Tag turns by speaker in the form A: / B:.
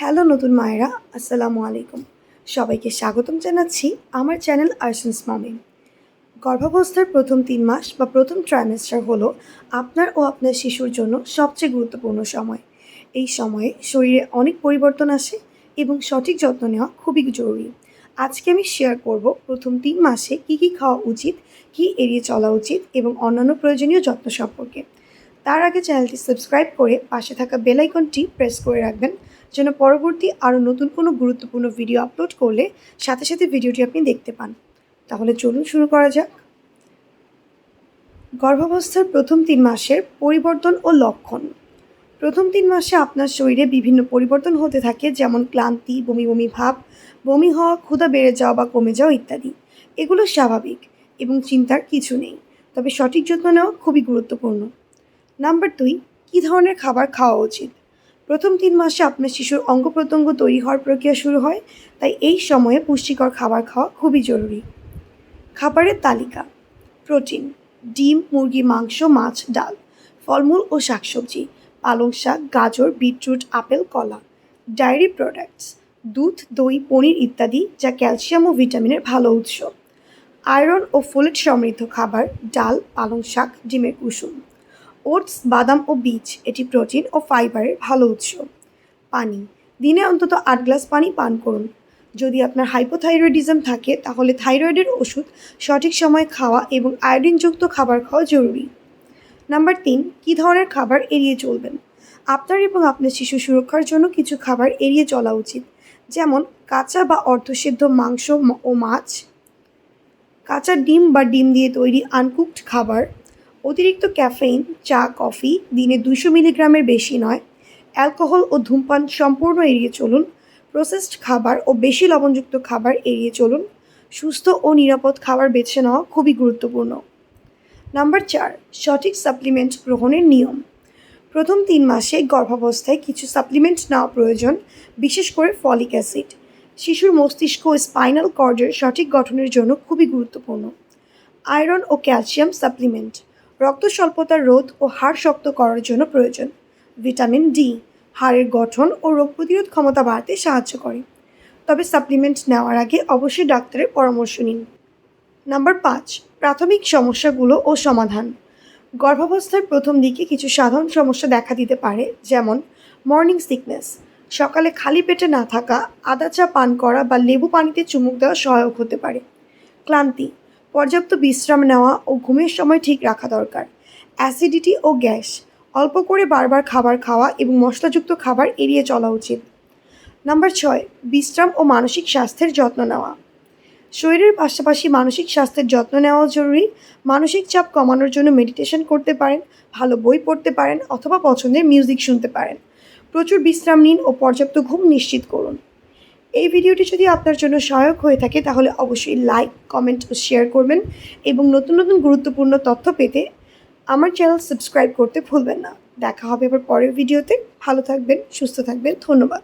A: Hello নতুন মায়েরা, আসসালামু আলাইকুম। সবাইকে স্বাগতম জানাচ্ছি আমার চ্যানেল আর্সেন্স মামে। গর্ভাবস্থার প্রথম তিন মাস বা প্রথম ট্রাইমেস্টার হলো আপনার ও আপনার শিশুর জন্য সবচেয়ে গুরুত্বপূর্ণ সময়। এই সময়ে শরীরে অনেক পরিবর্তন আসে এবং সঠিক যত্ন নেওয়া খুবই জরুরি। আজকে আমি শেয়ার করব প্রথম তিন মাসে কী কী খাওয়া উচিত, কী এড়িয়ে চলা উচিত এবং অন্যান্য প্রয়োজনীয় যত্ন সম্পর্কে। তার আগে চ্যানেলটি সাবস্ক্রাইব করে পাশে থাকা বেল আইকনটি প্রেস করে রাখবেন। যেন পরবর্তী আরও নতুন কোনো গুরুত্বপূর্ণ ভিডিও আপলোড করলে সাথে সাথে ভিডিওটি আপনি দেখতে পান। তাহলে চলুন শুরু করা যাক। গর্ভাবস্থার প্রথম তিন মাসের পরিবর্তন ও লক্ষণ। প্রথম তিন মাসে আপনার শরীরে বিভিন্ন পরিবর্তন হতে থাকে, যেমন ক্লান্তি, বমি বমি ভাব, বমি হওয়া, ক্ষুধা বেড়ে যাওয়া বা কমে যাওয়া ইত্যাদি। এগুলো স্বাভাবিক এবং চিন্তার কিছু নেই, তবে সঠিক যত্ন নেওয়া খুবই গুরুত্বপূর্ণ। নাম্বার দুই, কী ধরনের খাবার খাওয়া উচিত? প্রথম তিন মাসে আপনার শিশুর অঙ্গ প্রত্যঙ্গ তৈরি হওয়ার প্রক্রিয়া শুরু হয়, তাই এই সময়ে পুষ্টিকর খাবার খাওয়া খুবই জরুরি। খাবারের তালিকা, প্রোটিন, ডিম, মুরগি, মাংস, মাছ, ডাল, ফলমূল ও শাকসবজি, পালং শাক, গাজর, বিটরুট, আপেল, কলা, ডায়েরি প্রোডাক্টস, দুধ, দই, পনির ইত্যাদি যা ক্যালসিয়াম ও ভিটামিনের ভালো উৎস। আয়রন ও ফোলেট সমৃদ্ধ খাবার, ডাল, পালং শাক, ডিমের কুসুম। ওটস, বাদাম ও বীজ এটি প্রোটিন ও ফাইবারের ভালো উৎস। পানি। দিনে অন্তত আট গ্লাস পানি পান করুন। যদি আপনার হাইপোথাইরয়েডিজম থাকে, তাহলে থাইরয়েডের ওষুধ, সঠিক সময়ে খাওয়া এবং আয়োডিনযুক্ত খাবার খাওয়া জরুরি। নাম্বার তিন, কী ধরনের খাবার এড়িয়ে চলবেন? আপনার এবং আপনার শিশু সুরক্ষার জন্য কিছু খাবার এড়িয়ে চলা উচিত। যেমন, কাঁচা বা অর্ধসিদ্ধ মাংস ও মাছ, কাঁচা ডিম বা ডিম দিয়ে তৈরি আনকুকড খাবার অতিরিক্ত ক্যাফেইন, চা, কফি দিনে দুশো মিলিগ্রামের বেশি নয়। অ্যালকোহল ও ধূমপান সম্পূর্ণ এড়িয়ে চলুন। প্রসেসড খাবার ও বেশি লবণযুক্ত খাবার এড়িয়ে চলুন। সুস্থ ও নিরাপদ খাবার বেছে নেওয়া খুবই গুরুত্বপূর্ণ। নাম্বার চার, সঠিক সাপ্লিমেন্ট গ্রহণের নিয়ম। প্রথম তিন মাসে গর্ভাবস্থায় কিছু সাপ্লিমেন্ট নেওয়া প্রয়োজন, বিশেষ করে ফলিক অ্যাসিড। শিশুর মস্তিষ্ক ও স্পাইনাল কর্ডের সঠিক গঠনের জন্য খুবই গুরুত্বপূর্ণ। আয়রন ও ক্যালসিয়াম সাপ্লিমেন্ট। রক্ত স্বল্পতার রোধ ও হাড় শক্ত করার জন্য প্রয়োজন। ভিটামিন ডি হাড়ের গঠন ও রোগ প্রতিরোধ ক্ষমতা বাড়াতে সাহায্য করে। তবে সাপ্লিমেন্ট নেওয়ার আগে অবশ্যই ডাক্তারের পরামর্শ নিন। নাম্বার পাঁচ, প্রাথমিক সমস্যাগুলো ও সমাধান। গর্ভাবস্থার প্রথম দিকে কিছু সাধারণ সমস্যা দেখা দিতে পারে, যেমন মর্নিং সিকনেস সকালে খালি পেটে না থাকা, আদা চা পান করা বা লেবু পানিতে চুমুক দেওয়া সহায়ক হতে পারে। ক্লান্তি পর্যাপ্ত বিশ্রাম নেওয়া ও ঘুমের সময় ঠিক রাখা দরকার। অ্যাসিডিটি ও গ্যাস। অল্প করে বারবার খাবার খাওয়া এবং মশলাযুক্ত খাবার এড়িয়ে চলা উচিত। নাম্বার ছয়, বিশ্রাম ও মানসিক স্বাস্থ্যের যত্ন নেওয়া। শরীরের পাশাপাশি মানসিক স্বাস্থ্যের যত্ন নেওয়াও জরুরি। মানসিক চাপ কমানোর জন্য মেডিটেশন করতে পারেন, ভালো বই পড়তে পারেন অথবা পছন্দের মিউজিক শুনতে পারেন। প্রচুর বিশ্রাম নিন ও পর্যাপ্ত ঘুম নিশ্চিত করুন। এই ভিডিওটি যদি আপনার জন্য সহায়ক হয়ে থাকে, তাহলে অবশ্যই লাইক কমেন্ট ও শেয়ার করবেন এবং নতুন নতুন গুরুত্বপূর্ণ তথ্য পেতে আমার চ্যানেল সাবস্ক্রাইব করতে ভুলবেন না। দেখা হবে এবার পরের ভিডিওতে। ভালো থাকবেন, সুস্থ থাকবেন। ধন্যবাদ।